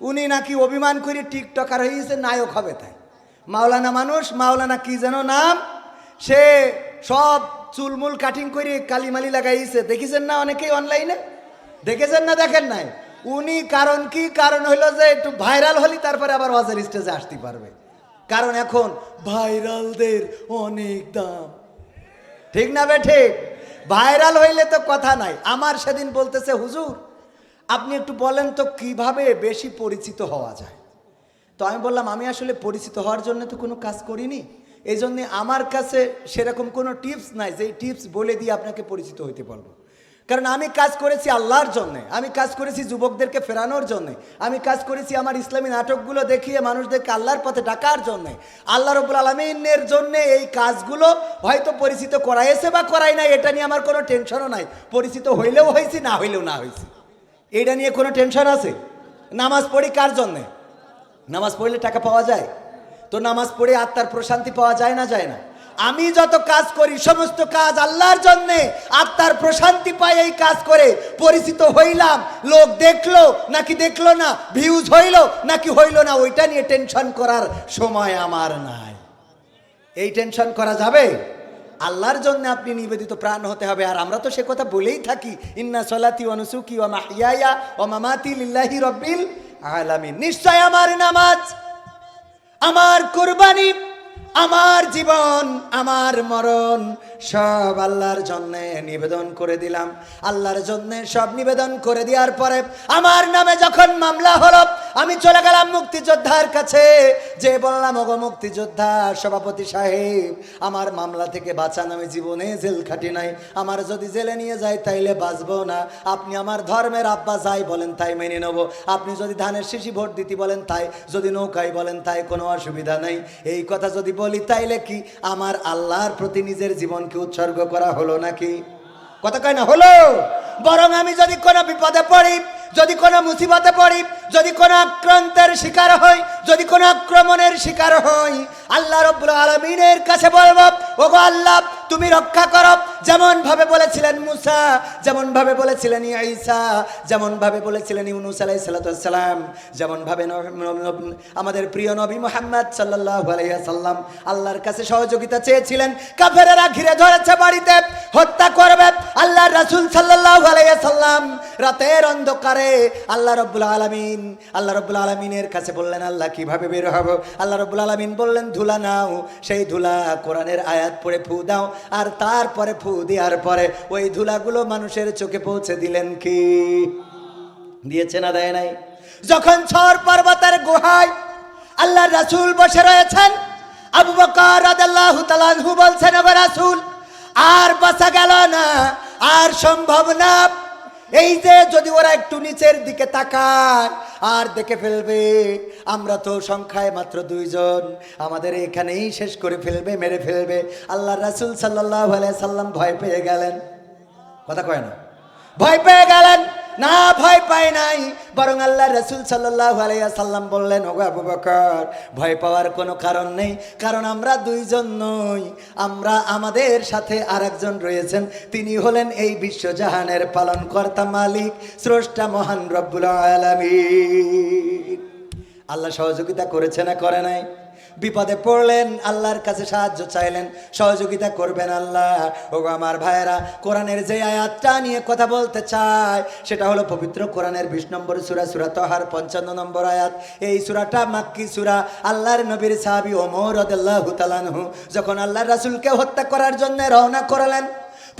উনি নাকি অভিমান করে টিকটকার হয়েছে নায়ক হবে তাই। মাওলানা মানুষ, মাওলানা কি যেন নাম? সে সব চুলমুল কাটিং করে কালিমালি লাগাইছে। দেখেছেন না অনেকেই অনলাইনে দেখেছেন না, দেখেন নাই? উনি কারণ কি? কারণ হইল যে একটু ভাইরাল হলি তারপরে আবার ওয়াজের স্টেজে আসতে পারবে। কারণ এখন ভাইরালদের অনেক দাম। ঠিক না বে, ঠিক? ভাইরাল হইলে তো কথা নাই। আমার সেদিন বলতেছে, হুজুর আপনি একটু বলেন তো কীভাবে বেশি পরিচিত হওয়া যায়? তো আমি বললাম, আমি আসলে পরিচিত হওয়ার জন্য তো কোনো কাজ করিনি। এই জন্যে আমার কাছে সেরকম কোনো টিপস নাই যে টিপস বলে দিয়ে আপনাকে পরিচিত হইতে পারব কারণ আমি কাজ করেছি আল্লাহর জন্যে, আমি কাজ করেছি যুবকদেরকে ফেরানোর জন্যে, আমি কাজ করেছি আমার ইসলামী নাটকগুলো দেখিয়ে মানুষদেরকে আল্লাহর পথে ডাকার জন্যে। আল্লাহ রবুল আলমিনের জন্যে এই কাজগুলো হয়তো পরিচিত করাইছে বা করাই নাই, এটা নিয়ে আমার কোনো টেনশনও নাই। পরিচিত হইলেও হয়েছি না হইলেও না হয়েছি এইটা নিয়ে কোনো টেনশন আছে? নামাজ পড়ি কার জন্যে? নামাজ পড়লে টাকা পাওয়া যায়? তো নামাজ পড়ে আত্মার প্রশান্তি পাওয়া যায় না যায় না? আমি যত কাজ করি, সমস্ত কাজ আল্লাহর জন্যে। আত্মার প্রশান্তি পাই এই কাজ করে। পরিচিত হইলাম, লোক দেখল, নাকি দেখল না? ভিউজ হইল, নাকি হইল না? ওইটা নিয়ে টেনশন করার সময় আমার নাই। এই টেনশন করা যাবে? আল্লাহর জন্য আপনি নিবেদিত প্রাণ হতে হবে। আর আমরা তো সে কথা বলেই থাকি, ইন্না সলাতি অনুসুকি ও মাহিয়া ও মামাতি লিল্লাহি রব্বিল আলামিন। নিশ্চয় আমার নামাজ, আমার কুরবানি, আমার জীবন, আমার মরণ, সব আল্লাহর জন্যে নিবেদন করে দিলাম। আল্লাহর জন্যে সব নিবেদন করে দেওয়ার পরে আমার নামে যখন মামলা হলো আমি চলে গেলাম মুক্তিযোদ্ধার কাছে। যে বললাম, ওগো মুক্তিযোদ্ধা, সভাপতি সাহেব, আমার মামলা থেকে বাঁচান, আমি জীবনে জেল খাটি নাই। আমার যদি জেলে নিয়ে যাই তাইলে বাঁচবো না। আপনি আমার ধর্মের আব্বা, যাই বলেন তাই মেনে নেব। আপনি যদি ধানের শিশি ভোট দিতে বলেন তাই, যদি নৌকায় বলেন তাই, কোনো অসুবিধা নাই। এই কথা যদি বলি, তাইলে কি আমার আল্লাহর প্রতি নিজের জীবনকে উৎসর্গ করা হলো নাকি? কথা কয় না, হলো? বরং আমি যদি কোনো বিপদে পড়ি যদি কোনো মুসিবতে পড়ি, যদি কোনো আক্রান্তের শিকার হই, যদি কোনো আক্রমণের শিকার হই, আল্লাহ রব্বুল আলমিনের কাছে বলব, ওগো আল্লাহ, তুমি রক্ষা করো। যেমন ভাবে বলেছিলেন মুসা যেমন ভাবে বলেছিলেন ঈসা যেমন ভাবে বলেছিলেন ইউনুস আলাই সাল্লাম যেমন ভাবে আমাদের প্রিয় নবী মোহাম্মদ আলাইহি সাল্লাম আল্লাহর কাছে সহযোগিতা চেয়েছিলেন। কাফেরেরা ঘিরে ধরেছে বাড়িতে, হত্যা করবে। আল্লাহ রাসুল সাল্লাল্লাহু আলাইহি সাল্লাম রাতের অন্ধকারে আল্লাহ রব্বুল আলামিন, আল্লাহ রব্বুল আলামিনের কাছে বললেন, আল্লাহ, কীভাবে বের হব? আল্লাহ রব্বুল আলামিন বললেন, ধুলা নাও, সেই ধুলা কোরআনের আয়াত পড়ে ফু দাও, আর তারপরে ফু দেওয়ার পরে ওই ধুলাগুলো মানুষের চোখে পৌঁছে দিলেন কি? দিয়েছে না দেয় নাই? যখন ছর পর্বতের গুহায় আল্লাহ রাসূল বসে রয়েছেন, আবু বকর রাদিয়াল্লাহু তাআলাহু বলছেন, ওগো রাসূল, আর বাঁচা গেল না আর সম্ভব না। এই যে যদি ওরা একটু নিচের দিকে তাকায় আর দেখে ফেলবে, আমরা তো সংখ্যায় মাত্র দুইজন। আমাদের এখানেই শেষ করে ফেলবে, মেরে ফেলবে। আল্লাহ রাসুল সাল্লাহ সাল্লাম ভয় পেয়ে গেলেন। কথা কয় না? ভয় পেয়ে গেলেন। না ভয় পায় নাই। বরং আল্লাহ রসুল সাল্লাহ আলাইসাল্লাম বললেন, ওগো আবু বকর, ভয় পাওয়ার কোনো কারণ নেই। কারণ আমরা দুইজন নই। আমরা আমাদের সাথে আরেকজন রয়েছেন। তিনি হলেন এই বিশ্বজাহানের পালনকর্তা মালিক, স্রষ্টা মহান রব্বুল আলামিন। আল্লাহ সহযোগিতা করেছে না করে নাই? বিপদে পড়লেন, আল্লাহর কাছে সাহায্য চাইলেন, সহযোগিতা করবেন আল্লাহ। ও আমার ভাইয়েরা, কোরআনের যে আয়াতটা নিয়ে কথা বলতে চায়, সেটা হলো পবিত্র কোরআনের বিশ নম্বর সুরা সুরা তহার পঞ্চান্ন নম্বর আয়াত। এই সুরাটা মাক্কি সুরা, আল্লাহর নবীর সাহাবি ওমর আদাল্লাহ তালানহু যখন আল্লাহর রাসুলকে হত্যা করার জন্য রওনা করলেন,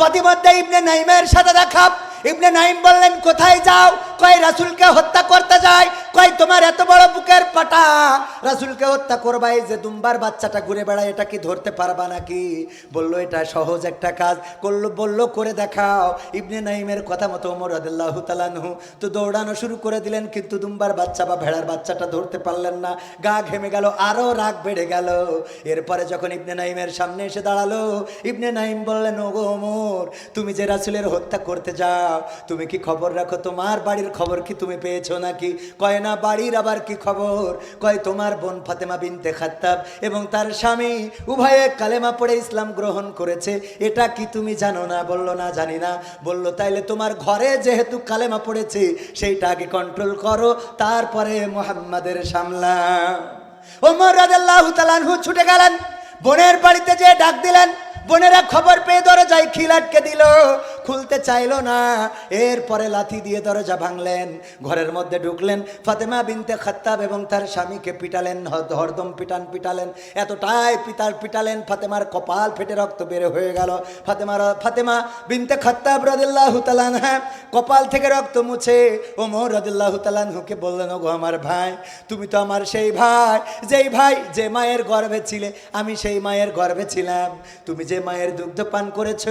প্রতিমধ্যে ইবনে নাইমের সাথে দেখা ইবনে নাইম বললেন, কোথায় যাও? কয় রাসুলকে হত্যা করতে যায় কয়, তোমার এত বড় বুকের পাটা। রাসুলকে হত্যা করবাই যে দুম্বার বাচ্চাটা ঘুরে বেড়ায়, এটা কি ধরতে পারবা নাকি? বলল, এটা সহজ একটা কাজ। করল, বলল, করে দেখাও। ইবনে নাইমের কথা মতো ওমর আদাল্লাহ তালানহু তো দৌড়ানো শুরু করে দিলেন, কিন্তু দুম্বার বাচ্চা বা ভেড়ার বাচ্চাটা ধরতে পারলেন না। গা ঘেমে গেল আরও রাগ বেড়ে গেল। এরপরে যখন ইবনে নাইমের সামনে এসে দাঁড়াল, ইবনে নাইম বললেন, ওগো ওমর, তুমি যে রাসুলের হত্যা করতে যাও তুমি কি খবর রাখো? তোমার বাড়ির খবর কি তুমি পেয়েছ নাকি? কয় না, বাড়ির আবার কি খবর? কয়, তোমার বোন ফাতেমা বিনতে খাত্তাব এবং তার স্বামী উভয়ে কালেমা পড়ে ইসলাম গ্রহণ করেছে। এটা কি তুমি জানো না? বলল, না, জানি না। বলল, তাইলে তোমার ঘরে যেহেতু কালেমা পড়েছে, সেইটা আগে কন্ট্রোল করো, তারপরে মোহাম্মদের সামলা ওমর রাজাল্লাহ তালানহু ছুটে গেলেন। বোনের বাড়িতে যে ডাক দিলেন। বোনেরা খবর পেয়ে দরজায় খিল আটকে দিল। খুলতে চাইলো না। এরপরে লাথি দিয়ে দরজা ভাঙলেন। ঘরের মধ্যে ঢুকলেন। ফাতেমা বিনতে খাত্তাব এবং তার স্বামীকে পিটালেন হরদম পিটান পিটালেন। এতটাই পিতার পিটালেন, ফাতেমার কপাল ফেটে রক্ত বের হয়ে গেল। ফাতেমার ফাতেমা বিনতে খাত্তাব রদিল্লাহ তালান হ্যাঁ কপাল থেকে রক্ত মুছে ওমর রদিল্লাহ তালানহুকে বললেন, ওগো আমার ভাই, তুমি তো আমার সেই ভাই। যেই ভাই যে মায়ের গর্ভে ছিলে, আমি সেই মায়ের গর্ভে ছিলাম। তুমি যে মায়ের দুগ্ধ পান করেছ,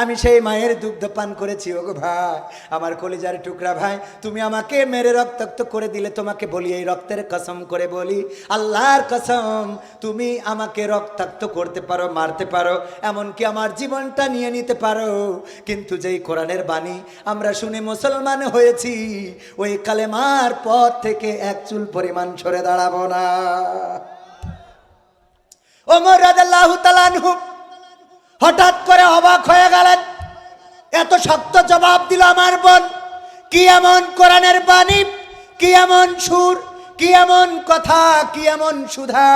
আমি সেই মায়ের দুগ্ধ পান করেছি, ওগো ভাই। আমার কলিজার টুকরা ভাই, তুমি আমাকে মেরে রক্তাক্ত করে দিলে, তোমাকে বলি, এই রক্তের কসম করে বলি, আল্লাহর কসম, তুমি আমাকে রক্তাক্ত করতে পারো, মারতে পারো, এমনকি আমার জীবনটা নিয়ে নিতে পারো। কিন্তু যেই কোরআনের বাণী আমরা শুনে মুসলমান হয়েছি, ওই কালেমার পথ থেকে এক চুল পরিমাণ সরে দাঁড়াবো না। হঠাৎ করে অবাক হয়ে গেলেন এত শক্ত জবাব দিল আমার বোন। কি এমন কোরআনের বাণী? কি এমন সুর? কি এমন কথা? কি এমন সুধা?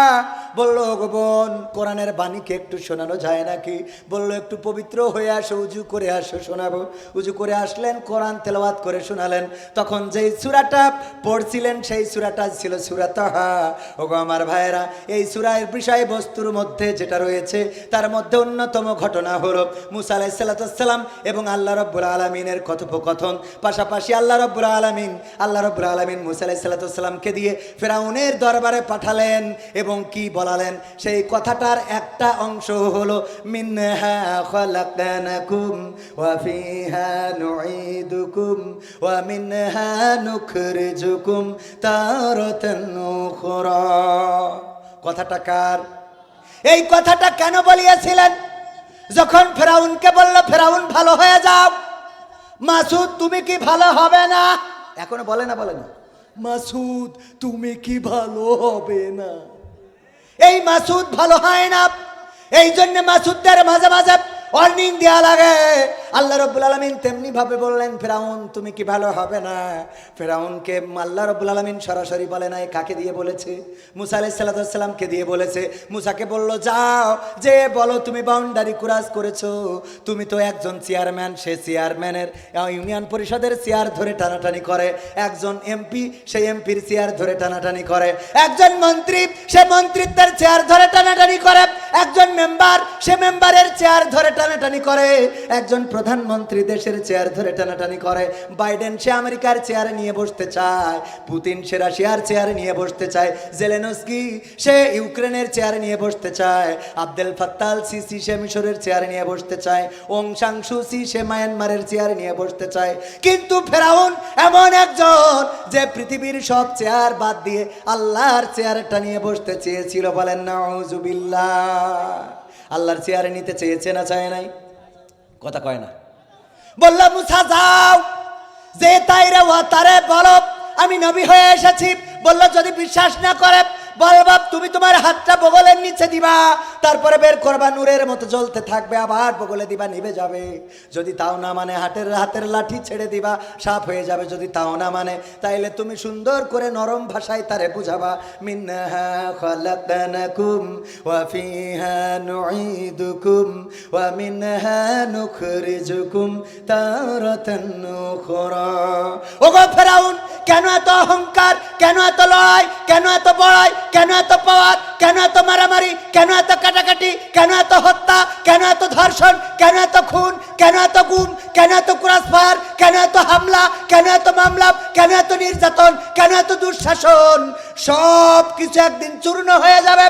বলল বোন, কোরআনের বাণীকে একটু শোনানো যায় নাকি? বলল, একটু পবিত্র হয়ে আসো, উজু করে আসো, শোনাবো। উজু করে আসলেন, কোরআন তেলাওয়াত করে শোনালেন। তখন যেই সুরাটা পড়ছিলেন, সেই সুরাটা ছিল সুরা তাহা। ওগো আমার ভাইয়েরা, এই সুরায়ের বিষয়বস্তুর মধ্যে যেটা রয়েছে, তার মধ্যে অন্যতম ঘটনা হলো মুসা আলাইসাল্লাম এবং আল্লাহ রব্বুল আলমিনের কথোপকথন। পাশাপাশি আল্লাহ রব্বুল আলমিন, আল্লাহ রব্বুল আলমিন মুসা আলাইসাল্লামকে দিয়ে ফেরাউনের দরবারে পাঠালেন এবং কি বলালেন, সেই কথাটার একটা অংশ হলো কথাটা কার? এই কথাটা কেন বলিয়েছিলেন? যখন ফেরাউনকে বলল, ফেরাউন ভালো হয়ে যাও। মাসুদ, তুমি কি ভালো হবে না? এখনও বলে না বলে না। মাসুদ, তুমি কি ভালো হবে না? এই মাসুদ ভালো হয় না। এই জন্য মাসুদদের মাঝে মাঝে ওয়ার্নিং দেওয়া লাগে। আল্লাহ রব্বুল আলমিন তেমনি ভাবে বললেন, ফেরাউন, তুমি কি ভালো হবে না? ফেরাউনকে আল্লাহ রব্বুল আলমিন সরাসরি বলে নাই, কাকে দিয়ে বলেছে? মুসা আলাইসাল্লামকে দিয়ে বলেছে? মুসাকে বলল, যাও, যে বলো তুমি বাউন্ডারি কুরাজ করেছ, তুমি তো একজন চেয়ারম্যান সে চেয়ারম্যানের ইউনিয়ন পরিষদের চেয়ার ধরে টানাটানি করে। একজন এমপি সেই এমপির চেয়ার ধরে টানাটানি করে। একজন মন্ত্রী, সে মন্ত্রিত্বের চেয়ার ধরে টানাটানি করে। একজন মেম্বার সে মেম্বারের চেয়ার ধরে টানাটানি করে, একজন প্রধানমন্ত্রী দেশের চেয়ার ধরে টানাটানি করে। বাইডেন সে আমেরিকার চেয়ারে নিয়ে বসতে চায়, পুতিন সে রাশিয়ার চেয়ারে নিয়ে বসতে চায়, জেলেনস্কি সে ইউক্রেনের চেয়ারে নিয়ে বসতে চায়, আব্দেল ফাত্তাল সিসি সে মিশরের চেয়ারে নিয়ে বসতে চায়, ওং সাংসু সি সে মায়ানমারের চেয়ারে নিয়ে বসতে চায়। কিন্তু ফেরাউন এমন একজন যে পৃথিবীর সব চেয়ার বাদ দিয়ে আল্লাহর চেয়ারটা নিয়ে বসতে চেয়েছিল বলেন না আল্লাহর চেয়ারে নিতে চেয়েছে না চায় নাই? কথা কয় না। বললাম, মুসা, যাও। যে তাইরে ও তারে বলো। আমি নবী হয়ে এসেছি। বলল, যদি বিশ্বাস না করে বল বাপ, তুমি তোমার হাতটা বগলের নিচে দিবা, তারপরে বের করবা নূরের মতো জ্বলতে থাকবে, আবার বগলে দিবা, নিভে যাবে। যদি তাও না মানে হাতের হাতের লাঠি ছেড়ে দিবা, সাফ হয়ে যাবে, যদি তাও না মানে তাইলে তুমি সুন্দর করে নরম ভাষায় তারে বুঝাবা মিন্নাহা খালাকনাকুম ওয়া ফেরাউন কেন এত অহংকার কেন এত লড়াই কেন এত বড়াই কেন এত পাওয়ার কেন এত মারামারি কেন এত কাটাকাটি কেন এত হত্যা কেন এত ধর্ষণ কেন এত খুন কেন এত গুম কেন এত ক্রসফায়ার কেন এত হামলা কেন এত মামলা কেন এত নির্যাতন কেন এত দুঃশাসন সব কিছু একদিন চূর্ণ হয়ে যাবে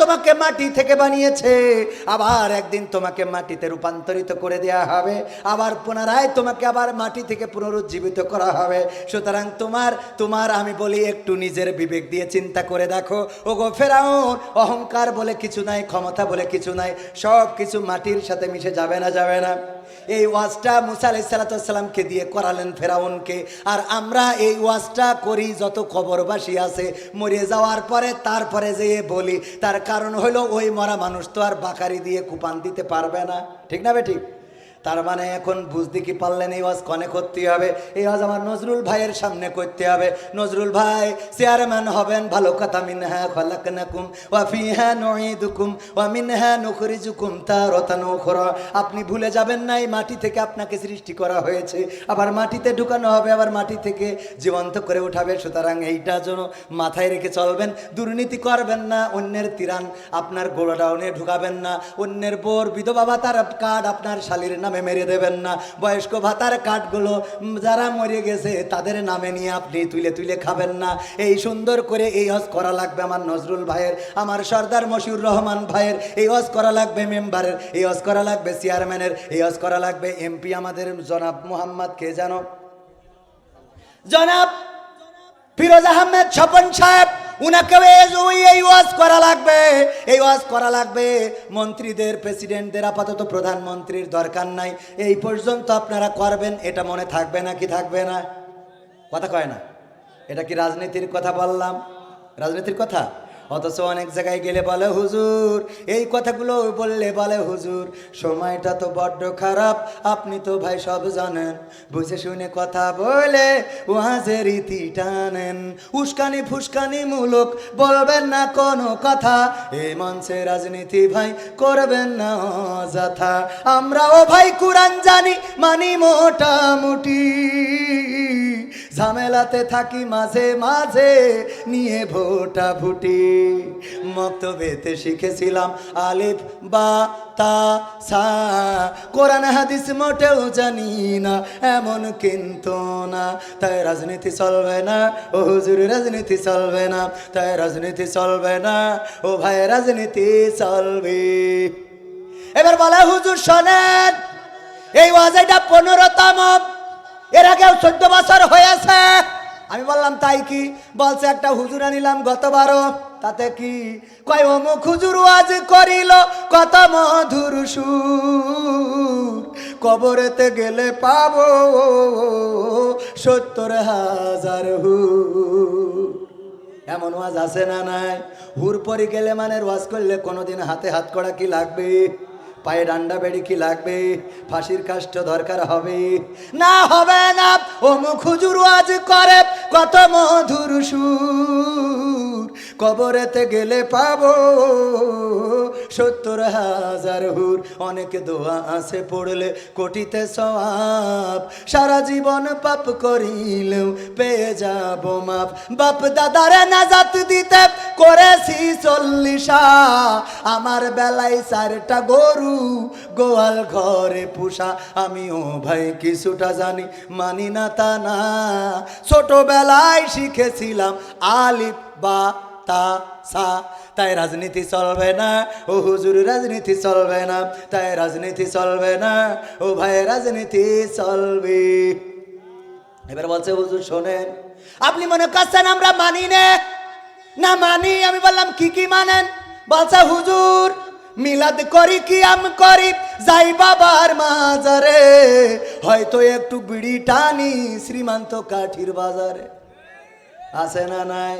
তোমাকে মাটি থেকে বানিয়েছে। আবার একদিন তোমাকে মাটিতে রূপান্তরিত করে দেয়া হবে। আবার পুনরায় তোমাকে আবার মাটি থেকে পুনরুজ্জীবিত করা হবে। সুতরাং তোমার তোমার আমি বলি একটু নিজের বিবেক দিয়ে চিন্তা করে দেখো। ও গো ফেরাউন, অহংকার বলে কিছু নাই, ক্ষমতা বলে কিছু নাই সব কিছু মাটির সাথে মিশে যাবে না যাবে না। এই ওয়াজটা মুসা আলাইসালাতামকে দিয়ে করালেন ফেরাউনকে। আর আমরা এই ওয়াজটা করি যত খবরবাসী আছে, মরে যাওয়ার পরে তারপরে যেয়ে বলি। তার কারণ হলো ওই মরা মানুষ তো আর বাকারি দিয়ে কুপান দিতে পারবে না। ঠিক না বে ঠিক? তার মানে এখন বুঝতে কি পারলেন এই ওয়াজ কনে করতে হবে? এই ওয়াজ আমার নজরুল ভাইয়ের সামনে করতে হবে। নজরুল ভাই, চেয়ারম্যান হবেন, ভালো কথা। মিন হ্যাঁ খলাকনাকুম ওয়া ফি হ্যাঁ নঈদুকুম ওয়া মিন হ্যাঁ নুখরিজুকুম তারাতান উখরা। আপনি ভুলে যাবেন না, এই মাটি থেকে আপনাকে সৃষ্টি করা হয়েছে। আবার মাটিতে ঢুকানো হবে, আবার মাটি থেকে জীবন্ত করে উঠাবে। সুতরাং এইটা যেন মাথায় রেখে চলবেন। দুর্নীতি করবেন না, অন্যের তিরান আপনার গোড়াউনে ঢুকাবেন না। অন্যের বোর বিধবা ভাতার কার্ড আপনার শালির নামে মেরে দেবেন না। বয়স্ক ভাতার উম, যারা মরে গেছে তাদের নামে নিয়ে আপনি তুলে তুলে খাবেন না। এই সুন্দর করে এই হজ করা লাগবে আমার নজরুল ভাইয়ের আমার সর্দার মশিউর রহমান ভাইয়ের। এই হজ করা লাগবে মেম্বারের এই হজ করা লাগবে চেয়ারম্যানের এই হজ করা লাগবে এমপি আমাদের জনাব মোহাম্মদ কে জানো? জনাব ফিরোজ আহমেদ স্বপন সাহেব। উনাকে এই ওয়াজ করা লাগবে। এই ওয়াজ করা লাগবে। মন্ত্রীদের, প্রেসিডেন্টদের, আপাতত প্রধানমন্ত্রীর দরকার নাই। এই পর্যন্ত আপনারা করবেন, এটা মনে থাকবে না কি থাকবে না? কথা কয় না। এটা কি রাজনীতির কথা বললাম? রাজনীতির কথা? অথচ অনেক জায়গায় গেলে বলে, হুজুর, এই কথাগুলো বললে বলে, হুজুর, সময়টা তো বড্ড খারাপ, আপনি তো ভাই সব জানেন। বুঝে শুনে কথা বলে ওয়াজের রীতি টানেন। উস্কানি ফুসকানি মূলক, বলবেন না কোনো কথা। এই মঞ্চে রাজনীতি ভাই করবেন না যথা আমরাও ভাই কুরআন জানি, মানি মোটামুটি। ঝামেলাতে থাকি মাঝে মাঝে, নিয়ে ভোটা ভুটি। মক্তবেতে শিখেছিলাম আলিফ, বা, তা, সা। কোরআন, হাদিস মোটেও জানি না, এমন কিন্তু না। তাই রাজনীতি চলবে না, ও হুজুর, রাজনীতি চলবে না। তাই রাজনীতি চলবে না, ও ভাই, রাজনীতি চলবে। এবার বলে হুজুর, শোনেন, এই ওয়াজ এটা পনেরোতম। এর আগেও চোদ্দ বছর হয়েছে। আমি বললাম, তাই কি? বলছে, একটা হুজুর আনিলাম গতবারও। তাতে কি? কয়, অমুক হুজুর ওয়াজ করিল, কত মধুর সুর। কবরেতে গেলে পাবো সত্তর হাজার হুর। এমন ওয়াজ আছে না নাই? হুর পরে গেলে মানে ওয়াজ করলে কোনোদিন হাতে হাত করা কি লাগবে? পায়ে ডান্ডা বেড়ি কি লাগবে? ফাঁসির কাষ্ট দরকার হবে। না হবে না। ও মুখ হুজুর ওয়াজ করে, কত মধুর সুর। কবরেতে গেলে পাবো সত্তর হাজার হুর। অনেক দোয়া আছে পড়লে কোটিতে সওয়াব। সারা জীবন পাপ করিলেও পেয়ে যাব মাপ। বাপ দাদারে নাজাত দিতে করেছি চল্লিশা। আমার বেলায় চারটা গরু গোয়াল ঘরে পুষা, আমিও ভাই কিছুটা জানি, মানি না তা না। ছোটবেলায় শিখেছিলাম আলিফ বা তা সা, তাই রাজনীতি চলবে না। ও হুজুর, রাজনীতি চলবে না। তাই রাজনীতি চলবে না। ও ভাই, রাজনীতি চলবে। এবার বলছে, হুজুর, শোনেন, আপনি মনে করছেন আমরা মানি নে? না মানি। আমি বললাম, কি কি মানেন? বলছে, হুজুর মিলাদ করি কি আম করি, যাই বাবার মাজারে। হয়তো একটু বিড়ি টানি শ্রীমান্ত কাঠির বাজারে। আছে না নাই?